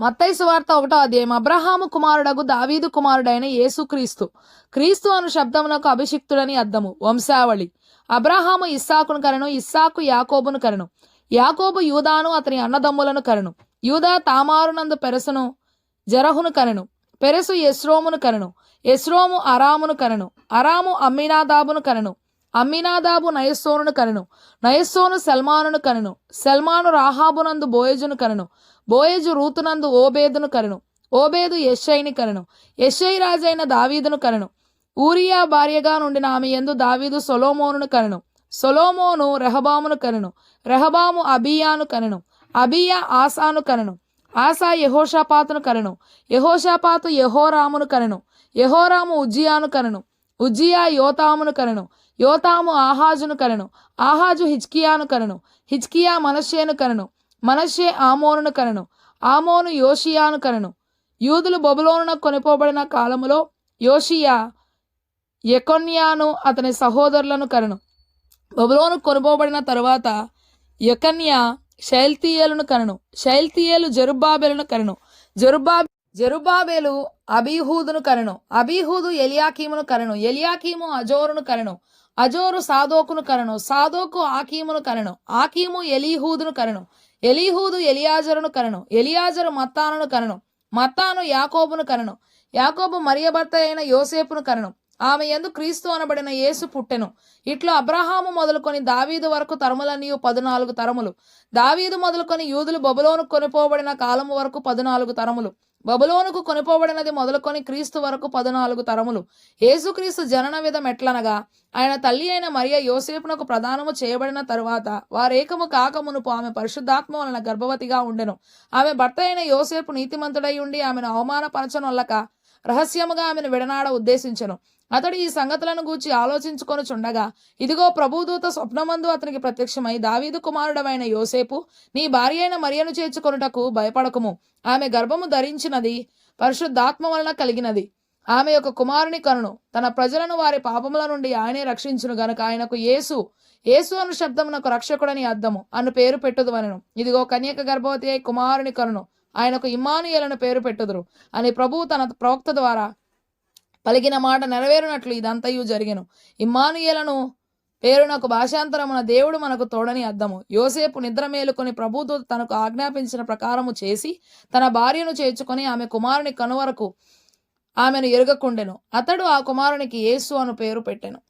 మత్తయి సువార్త ఒకటో అధ్యాయం. అబ్రహాము కుమారుడకు దావీదు కుమారుడైన యేసు క్రీస్తు. క్రీస్తు అను శబ్దమునకు అభిషిక్తుడని అర్థము. వంశావళి. అబ్రహాము ఇస్సాకును కరెను ఇస్సాకు యాకోబును కరెను. యాకోబు యూదాను అతని అన్నదమ్ములను కరెను. యూదా తామారునందు పెరసును జరహును కరెను. పెరసు ఎస్రోమును కరెను. ఎస్రోము అరామును కరెను. అరాము అమ్మినాదాబును కరెను. అమ్మినాదాబు నయస్సోను కరెను. నయస్సోను సల్మానును కరెను. సల్మాను రాహాబునందు బోయజును కరెను. బోయజు రూతునందు ఓబేదును కరెను ఓబేదు యెషైని కరెను యెషై రాజైన దావీదును కరెను ఊరియా భార్యగా నుండిన ఆమె యందు దావీదు సొలోమోనును కరెను సొలోమోను రెహబామును కరెను రెహబాము అబియాను కరెను అబియా ఆసాను కరెను ఆసా యహోషాపాతును కరెను యహోషాపాతు యహోరామును కరెను యహోరాము ఉజ్జియాను కరెను ఉజ్జియా యోతామును కరెను యోతాము ఆహాజును కరెను ఆహాజు హిజ్కియాను కరెను హిజ్కియా మనషేను కరెను మనషే ఆమోనును కనను ఆమోను యోషియాను కరెను యూదులు బొబులోనున కొనిపోబడిన కాలములో యోషియా యకొన్యాను అతని సహోదరులను కనను. బబులోను కొనుపోబడిన తరువాత యకన్యా శైల్తీయలను కనను. శైల్తీయలు జరుబాబేలను కనను. జరుబా జరుబాబేలు అబీహూదును కనను. అబీహూదు ఎలియాకీమును కనను. ఎలియాకీము అజోరును కనను. అజోరు సాదోకును కనను సాదోకు ఆకీమును కనను ఆకీము ఎలీహూదును కనను ఎలీహూదు ఎలియాజరును కనను ఎలియాజరు మత్తానును కనను మత్తాను యాకోబును కనను యాకోబు మరియ భర్త అయిన యోసేపును కనను. ఆమె ఎందు క్రీస్తు అనబడిన యేసు పుట్టెను. ఇట్లు అబ్రహాము మొదలుకొని దావీదు వరకు తరములనియు పదునాలుగు తరములు. దావీదు మొదలుకొని యూదులు బబులోను కొనిపోబడిన కాలము వరకు పదునాలుగు తరములు. బబులోనుకు కొనిపోబడినది మొదలుకొని క్రీస్తు వరకు పదునాలుగు తరములు. యేసుక్రీస్తు జనన విధం ఎట్లనగా ఆయన తల్లి అయిన మరియ యోసేపునకు ప్రదానము చేయబడిన తరువాత వారేకము కాకమునుపు ఆమె పరిశుద్ధాత్మ వలన గర్భవతిగా ఉండెను. ఆమె భర్త అయిన యోసేపు నీతిమంతుడై ఉండి ఆమెను అవమానపరచనొల్లక రహస్యముగా ఆమెను విడనాడ ఉద్దేశించెను. అతడు ఈ సంగతులను గూర్చి ఆలోచించుకొని చుండగా ఇదిగో ప్రభుదూత స్వప్నమందు అతనికి ప్రత్యక్షమై దావీదు కుమారుడమైన యోసేపు నీ భార్య అయిన మరియను చేర్చుకొనుటకు భయపడకుము. ఆమె గర్భము ధరించినది పరిశుద్ధాత్మ వలన కలిగినది. ఆమె యొక్క కుమారుని కనును. తన ప్రజలను వారి పాపముల నుండి ఆయనే రక్షించును గనుక ఆయనకు యేసు యేసు అను శబ్దమునకు రక్షకుడని అద్దము అను పేరు పెట్టుదు అనను ఇదిగో కన్యక గర్భవతి అయి కుమారుని కనును. ఆయనకు ఇమానుయలను పేరు పెట్టుదురు. అని ప్రభువు తన ప్రవక్త ద్వారా పలికిన మాట నెరవేరునట్లు ఇదంతయు జరిగను. ఇమానుయలను పేరునకు భాషాంతరమున దేవుడు మనకు తోడని అర్థము యోసేపు నిద్ర మేలుకొని ప్రభుతో తనకు ఆజ్ఞాపించిన ప్రకారము చేసి తన భార్యను చేర్చుకొని ఆమె కుమారుని కనువరకు ఆమెను ఎరుగకుండెను. అతడు ఆ కుమారునికి యేసు అను పేరు పెట్టెను.